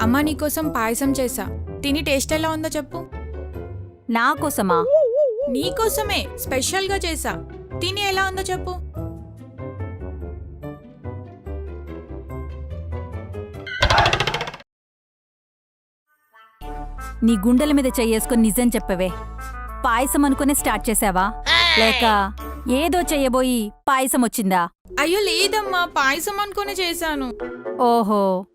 అమ్మా నీకోసం పాయసం చేసా తిని టేస్ట్ ఎలా ఉందో చెప్పు. నా కోసమా? నీకోసమే స్పెషల్గా చేసా తిని ఎలా ఉందో చెప్పు. నీ గుండెల మీద చెయ్యేసుకొని నిజం చెప్పవే. పాయసం అనుకునే స్టార్ట్ చేసావా లేక ఏదో చెయ్యబోయి పాయసం వచ్చిందా? అయ్యో లేదమ్మా. పాయసం అనుకునే చేశాను. ఓహో.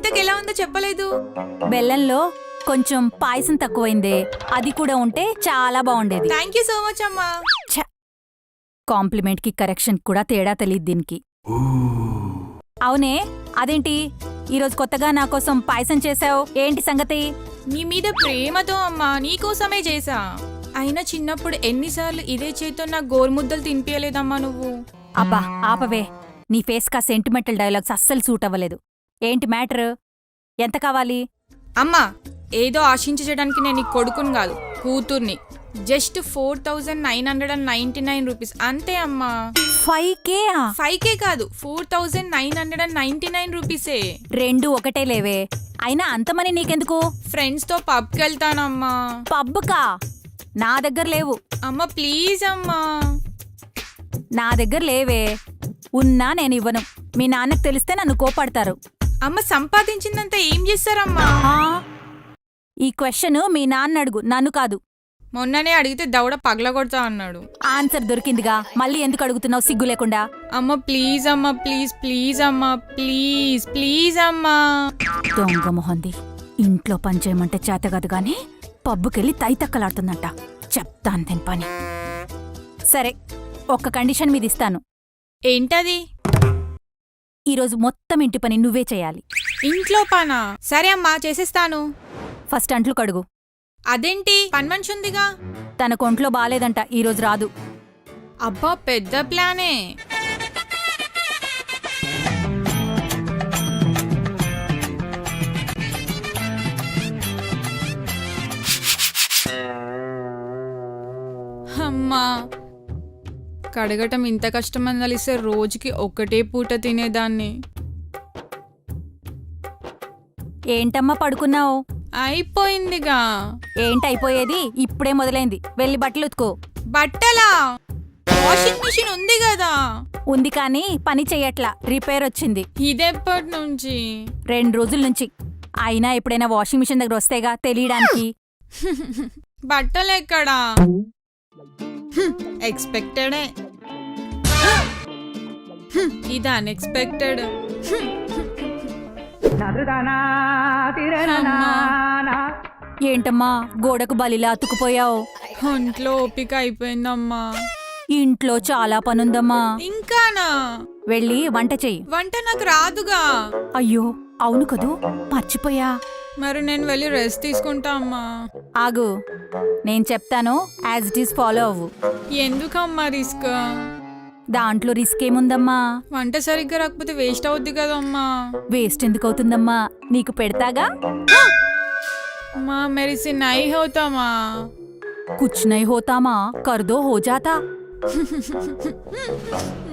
ఇంతకెలా ఉందో చెప్పలేదు. బెల్లంలో కొంచెం పాయసం తక్కువైందే. అది కూడా ఉంటే చాలా బాగుండేది. థ్యాంక్ యూ సో మచ్ అమ్మా. కాంప్లిమెంట్కి కరెక్షన్ కూడా తేడా తెలియదు దీనికి. అవునే అదేంటి? ఈరోజు కొత్తగా నా కోసం పాయసం చేసావు ఏంటి సంగతి? నీ మీద ప్రేమతో అమ్మా నీకోసమే చేసా అయినా చిన్నప్పుడు ఎన్నిసార్లు ఇదే చేతితో నా గోరుముద్దలు తినిపించలేదమ్మా నువ్వు. అబ్బా ఆపవే. నీ ఫేస్ కా సెంటిమెంటల్ డైలాగ్స్ అస్సలు సూట్ అవ్వలేదు ఏంటి మ్యాటర్? ఎంత కావాలి? అమ్మా ఏదో ఆశించడానికి నేను కొడుకుని కాదు కూతుర్ని. Just four thousand nine hundred and ninety nine rupees. అంతే అమ్మా. ఫైవ్ కే ఫైవ్ కే కాదు four thousand nine hundred and ninety nine రూపీసే. రెండు ఒకటే లేవే. అయినా అంత మనీ నీకెందుకు? ఫ్రెండ్స్తో పబ్కి వెళ్తానమ్మా. పబ్బుకా నా దగ్గర లేవు. అమ్మ ప్లీజ్ అమ్మా. నా దగ్గర లేవే. ఉన్నా నేను ఇవ్వను. మీ నాన్నకు తెలిస్తే నన్ను కోపడతారు. అమ్మ సంపాదించిందంతా ఏం చేస్తారమ్మా ఆ? ఈ క్వశ్చన్ మీ నాన్న అడుగు నన్ను కాదు. మొన్ననే అడిగితే దవడ పగలగొడతా అన్నాడు. ఆన్సర్ దొరికిందిగా మళ్ళీ ఎందుకు అడుగుతున్నావు సిగ్గు లేకుండా? అమ్మ ప్లీజ్ అమ్మా ప్లీజ్ ప్లీజ్ అమ్మా ప్లీజ్ ప్లీజ్ అమ్మా. దొంగ మొహంది. ఇంట్లో పని చేయమంటే చేత కాదు గాని పబ్బుకెళ్ళి తైతక్కలాడుతుందంట. చెప్తాను దీని పని. సరే ఒక్క కండిషన్ మీద ఇస్తాను. ఏంటది? ఈరోజు మొత్తం ఇంటి పని నువ్వే చేయాలి. ఇంట్లో పనా? సరే అమ్మా చేసేస్తాను. ఫస్ట్ అంట్లు కడుగు. అదేంటి? పని మనిషి ఉందిగా తన కొంట్లో బాలేదంట ఈరోజు రాదు. అబ్బా పెద్ద ప్లానే. అమ్మా కడగటం ఇంత కష్టమని తెలిస్తే రోజుకి ఒకటే పూట తినేదాన్ని. ఏంటమ్మా పడుకున్నావు? అయిపోయిందిగా. ఏంటైపోయేది? ఇప్పుడే మొదలైంది. వెళ్ళి బట్టలు ఉతుకో. బట్టలా? వాషింగ్ మిషన్ ఉంది కదా. ఉంది కానీ పని చెయ్యట్లా. రిపేర్ వచ్చింది. ఇదెప్పటి నుంచి? రెండు రోజుల నుంచి. అయినా ఎప్పుడైనా వాషింగ్ మిషన్ దగ్గర వస్తేగా తెలియడానికి. బట్టలు ఎక్కడా? ఎక్స్పెక్టెడే ఇది అన్ఎక్స్పెక్టెడ్ ఏంటమ్మా గోడకు బలిలా అతుకుపోయావు ఒంట్లో ఓపిక అయిపోయిందమ్మా. ఇంట్లో చాలా పనుందమ్మా. ఇంకానా? వెళ్ళి వంట చెయ్యి. వంట నాకు రాదుగా. అయ్యో అవును కదూ మర్చిపోయా. మరి నేను వెళ్ళి రెస్ట్ తీసుకుంటా అమ్మా. ఆగు. నేను చెప్తాను యాజ్ ఇట్ ఈస్ ఫాలో అవ్వు. ఎందుకమ్మా రిస్క్ దాంట్లో రిస్క్ ఏముందమ్మా? వంట సరిగ్గా రాకపోతే వేస్ట్ అవుద్ది కదమ్మా. వేస్ట్ ఎందుకు అవుతుందమ్మా నీకు పెడతాగా? మా మెరిసి నై హోతామా? హో జాతా